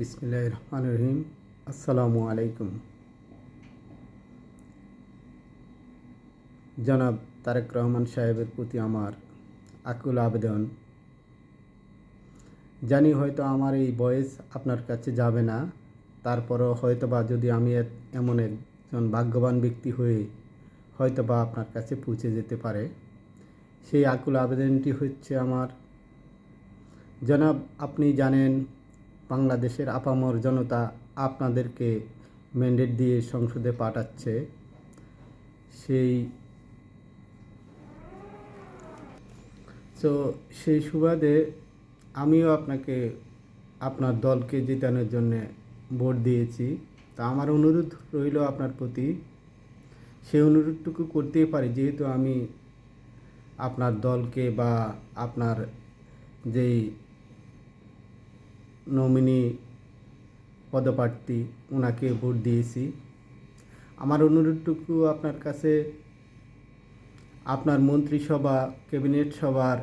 বিসমিল্লাহ রহমান রহিম আসসালামু আলাইকুম। জনাব তারেক রহমান সাহেবের প্রতি আমার আকুল আবেদন। জানি হয়তো আমার এই বয়স আপনার কাছে যাবে না, তারপরও হয়তো বা যদি আমি এমন একজন ভাগ্যবান ব্যক্তি হয়ে হয়তো বা আপনার কাছে পৌঁছে যেতে পারে, সেই আকুল আবেদনটি হচ্ছে আমার। জনাব, আপনি জানেন বাংলাদেশের আপামর জনতা আপনাদেরকে ম্যান্ডেট দিয়ে সংসদে পাঠাচ্ছে। সেই তো সেই সুবাদে আমিও আপনাকে আপনার দলকে জেতানোর জন্যে ভোট দিয়েছি। তা আমার অনুরোধ রইল আপনার প্রতি। সেই অনুরোধটুকু করতেই পারি, যেহেতু আমি আপনার দলকে বা আপনার যেই নমিনি পদপ্রার্থী ওনাকে ভোট দিয়েছি। আমার অনুরোধটুকু আপনার কাছে, আপনার মন্ত্রিসভা, ক্যাবিনেট সভার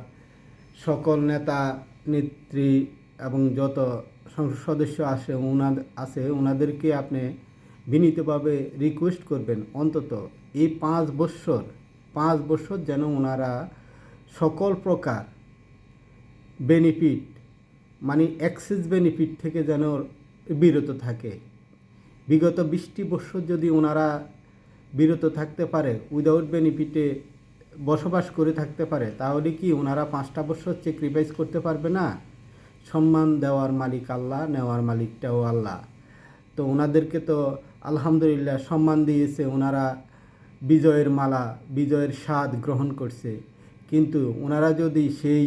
সকল নেতা, নেত্রী এবং যত সংসদ সদস্য আসে ওনাদ আছে ওনাদেরকে আপনি বিনীতভাবে রিকোয়েস্ট করবেন। অন্তত এই পাঁচ বৎসর পাঁচ বৎসর যেন ওনারা সকল প্রকার বেনিফিট মানে অ্যাক্সেস বেনিফিট থেকে যেন বিরত থাকে। বিগত বিশটি বছর যদি ওনারা বিরত থাকতে পারে উইদাউট বেনিফিটে বসবাস করে থাকতে পারে, তাহলে কি ওনারা পাঁচটা বছর স্যাক্রিফাইস করতে পারবে না? সম্মান দেওয়ার মালিক আল্লাহ, নেওয়ার মালিকটাও আল্লাহ। তো ওনাদেরকে তো আলহামদুলিল্লাহ সম্মান দিয়েছে, ওনারা বিজয়ের মালা, বিজয়ের স্বাদ গ্রহণ করছে। কিন্তু ওনারা যদি সেই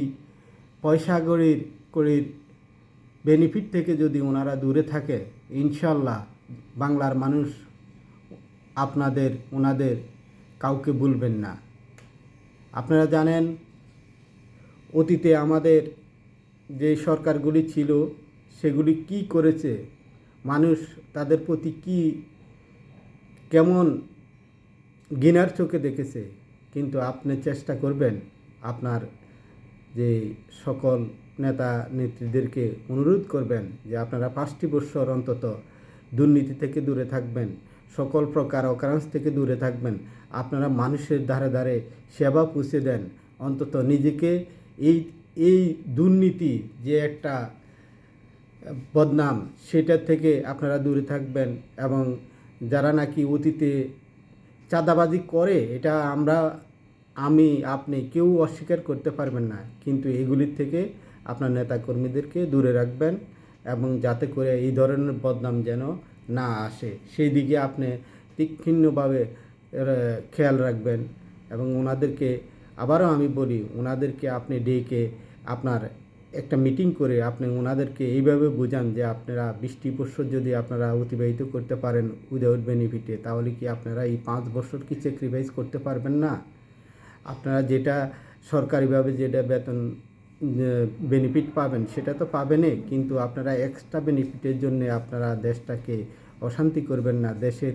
পয়সা গড়ির করির বেনিফিট থেকে যদি ওনারা দূরে থাকে ইনশাল্লাহ বাংলার মানুষ আপনাদের, ওনাদের কাউকে ভুলবেন না। আপনারা জানেন, অতীতে আমাদের যে সরকারগুলি ছিল, সেগুলি কি করেছে, মানুষ তাদের প্রতি কি কেমন গিনার চোখে দেখেছে, কিন্তু আপনি চেষ্টা করবেন আপনার যে সকল নেতা নেত্রীদেরকে অনুরোধ করবেন যে আপনারা পাঁচটি বৎসর অন্তত দুর্নীতি থেকে দূরে থাকবেন, সকল প্রকার অকারাংশ থেকে দূরে থাকবেন। আপনারা মানুষের ধারে ধারে সেবা পুষে দেন। অন্তত নিজেকে এই এই দুর্নীতি যে একটা বদনাম, সেটা থেকে আপনারা দূরে থাকবেন এবং যারা নাকি অতীতে চাঁদাবাজি করে, এটা আমরা, আমি, আপনি কেউ অস্বীকার করতে পারবেন না। কিন্তু এগুলির থেকে আপনার নেতাকর্মীদেরকে দূরে রাখবেন এবং যাতে করে এই ধরনের বদনাম যেন না আসে। সেই দিকে আপনি তীক্ষ্ণভাবে খেয়াল রাখবেন এবং ওনাদেরকে, আবারও আমি বলি, ওনাদেরকে আপনি ডেকে আপনার একটা মিটিং করে আপনি ওনাদেরকে এইভাবে বোঝান যে আপনারা বৃষ্টি বছর যদি আপনারা অতিবাহিত করতে পারেন উইদাউট বেনিফিটে, তাহলে কি আপনারা এই পাঁচ বছর কি স্যাক্রিফাইস করতে পারবেন না? আপনারা যেটা সরকারিভাবে যেটা বেতন বেনিফিট পাবেন, সেটা তো পাবেনই, কিন্তু আপনারা এক্সট্রা বেনিফিটের জন্য আপনারা দেশটাকে অশান্তি করবেন না, দেশের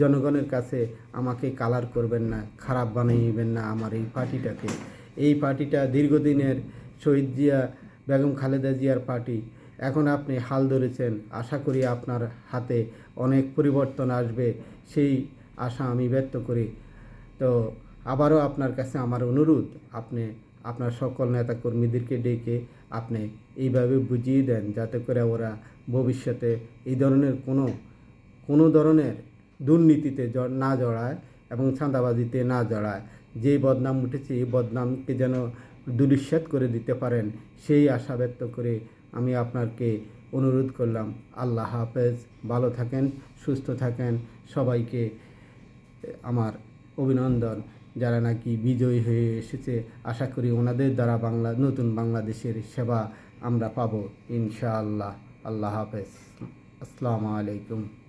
জনগণের কাছে আমাকে কালার করবেন না, খারাপ বানাইবেন না আমার এই পার্টিটাকে। এই পার্টিটা দীর্ঘদিনের শহীদ জিয়া, বেগম খালেদা জিয়ার পার্টি। এখন আপনি হাল ধরেছেন, আশা করি আপনার হাতে অনেক পরিবর্তন আসবে, সেই আশা আমি ব্যক্ত করি। তো আবারও আপনার কাছে আমার অনুরোধ, আপনি আপনার সকল নেতাকর্মীদেরকে ডেকে আপনি এইভাবে বুঝিয়ে দেন যাতে করে ওরা ভবিষ্যতে এই ধরনের কোনো কোনো ধরনের দুর্নীতিতে না জড়ায় এবং চাঁদাবাজিতে না জড়ায়। যেই বদনাম উঠেছে, এই বদনামকে যেন দুলিশ্বাত করে দিতে পারেন, সেই আশা ব্যক্ত করে আমি আপনাকে অনুরোধ করলাম। আল্লাহ হাফেজ। ভালো থাকেন, সুস্থ থাকেন। সবাইকে আমার অভিনন্দন। যারা নাকি বিজয়ী হয়ে এসেছে, আশা করি ওনাদের দ্বারা বাংলা, নতুন বাংলাদেশের সেবা আমরা পাবো, ইনশাআল্লাহ। আল্লাহ হাফেজ। আসসালামু আলাইকুম।